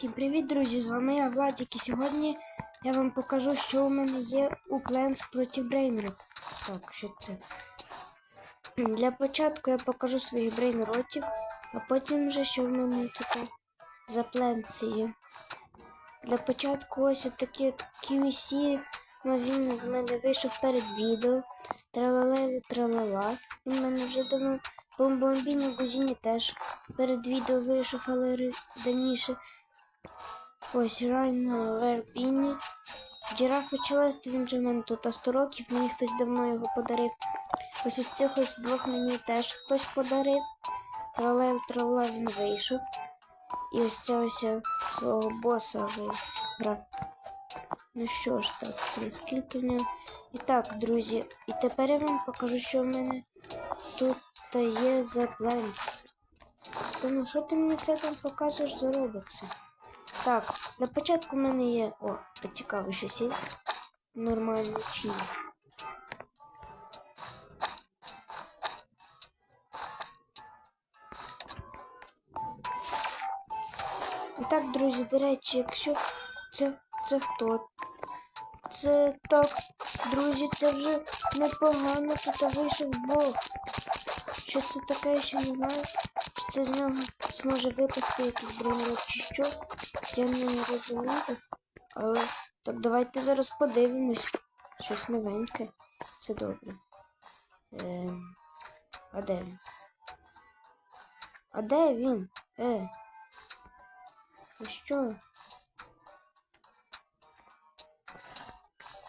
Всім привіт, друзі! З вами я Владик і сьогодні я вам покажу, що у мене є у Plants проти брейнерів. Так, що це? Для початку я покажу своїх брейнротів, а потім вже що в мене тут за Plants є. Для початку ось такі QC, ну він в мене вийшов перед відео. Тралалелі тралала. Він в мене вже давно бомбомбіні гузіні теж перед відео вийшов, але давніше. Ось Райна Вербіні. Джирафа Челест, він же в мене тут а 100 років, мені хтось давно його подарив. Ось із цих ось двох мені теж хтось подарив. Тралел трала він вийшов. І ось це ось свого боса виграв. Ну що ж так, це скільки в нього. І так, друзі, і тепер я вам покажу, що в мене тут є за планс. Та ну що ти мені все там показуєш за робокси? Так, на початку в мене є. О, та цікаво щось є. Нормально чи ні. І так, друзі, до речі, якщо це, це хто? Це так, друзі, це вже непогано тут вийшов Бог. Що це таке, я ще не знаю. Чи це з нього зможе випасти якийсь бронерок чи що? Я не розумію. Але так давайте зараз подивимось. Щось новеньке. Це добре. Ем... А де він? А де він? Е. Ви що?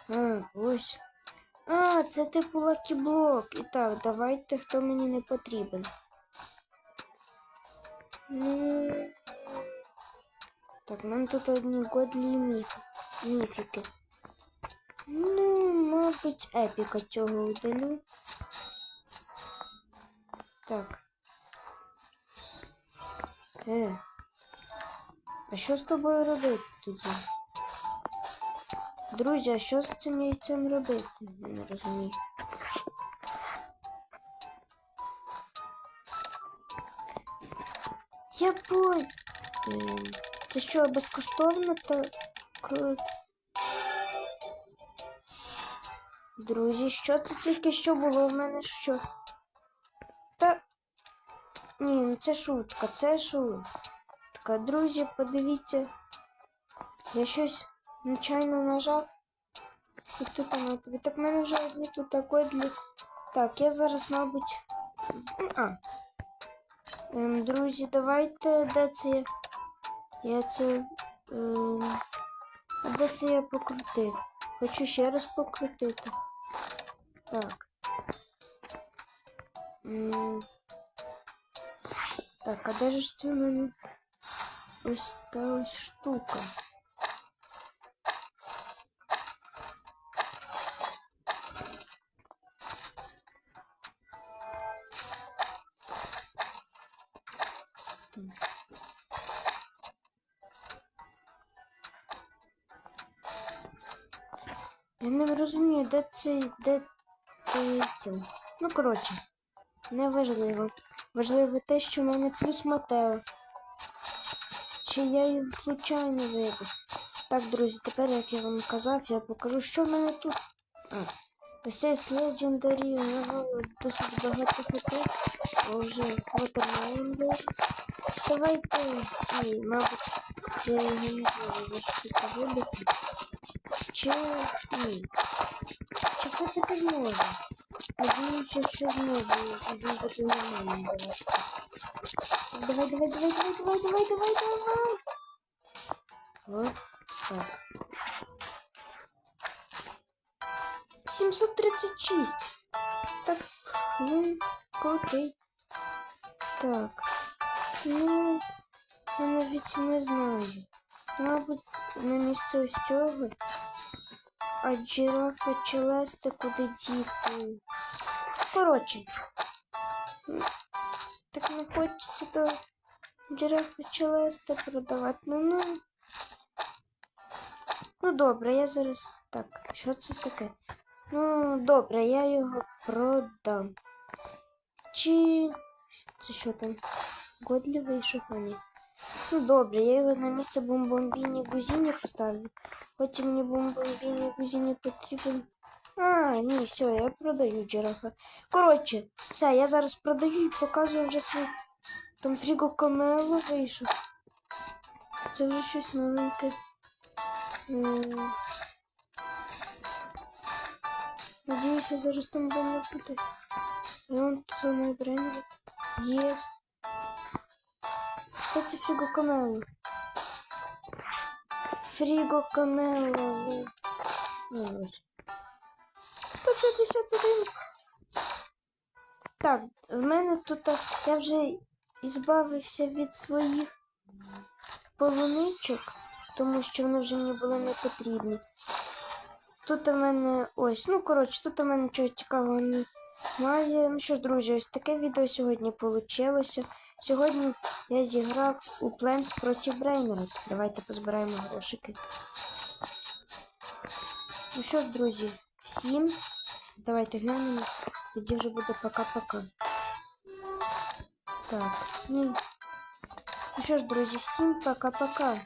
А, ось. А, це типу лакіблок. І так, давайте, хто мені не потрібен. Ну. Так, в мене тут одні годлі міф... міфіки. Ну, мабуть, епіка цього удалю. Так. Е. А що з тобою робити тоді? Друзі, а що з цим яйцем робити? Я не розумію. Я понял. Це що, безкоштовно та. к- Друзі, що це тільки що було в мене що? Та. Ні, ну це шутка, це шутка. Друзі, подивіться. Я щось нечайно нажав. І тут воно тобі. Так в мене вже одні тут такої для. Так, я зараз, мабуть. А. Ем, друзі, давайте. Де це я? Я це. Ем... А це я покрутив? Хочу ще раз покрутити. Так. М, Так, а де ж це в мене? Ось та ось штука. Я не розумію, де цей, де ти це. Ну, коротше, не важливо. Важливо те, що в мене плюс Матео. Чи я його случайно вибив. Так, друзі, тепер, як я вам казав, я покажу, що в мене тут. А, ось цей у нього досить багато хитів. Вже Watermelon вирос. Давайте, ні, мабуть, я його не за що вибити. Чи ні? Чи це таки зможе? Надіюся, що зможу, якщо він буде нормально давати. Давай, давай, давай, давай, давай, давай, давай, давай. Вот так. 736. Так, він крутий. Так. Ну, я навіть не знаю. Мабуть, на місце ось. А джирафа челеста куди діти. Коротше. Так не хочеться до джирафа челеста продавати. Ну, ну. Ну добре, я зараз. Так, що це таке? Ну, добре, я його продам. Чи. Це що там? Годлі вийшов, а ні. Ну добре, я його на місце бомбомбіні гузіні поставлю. Потім мені бомбомбіні гузіні потрібен. А, ні, все, я продаю джирафа. Коротше, все, я зараз продаю і показую вже свій. Там фріго камело вийшов. Це вже щось новеньке. М. Надіюся, зараз там буде не буде. І он це мій брендер. Єс. Це фріго камело? Фріго камело. 151. Так, в мене тут я вже ізбавився від своїх полуничок, тому що вони вже мені були не потрібні. Тут у мене ось, ну коротше, тут у мене нічого цікавого немає. Ну що ж, друзі, ось таке відео сьогодні вийшло. Сьогодні я зіграв у Plants проти Брейнера. Давайте позбираємо грошики. Ну що ж, друзі, всім давайте глянемо. Тоді вже буде пока-пока. Так, ні. Ну що ж, друзі, всім пока-пока.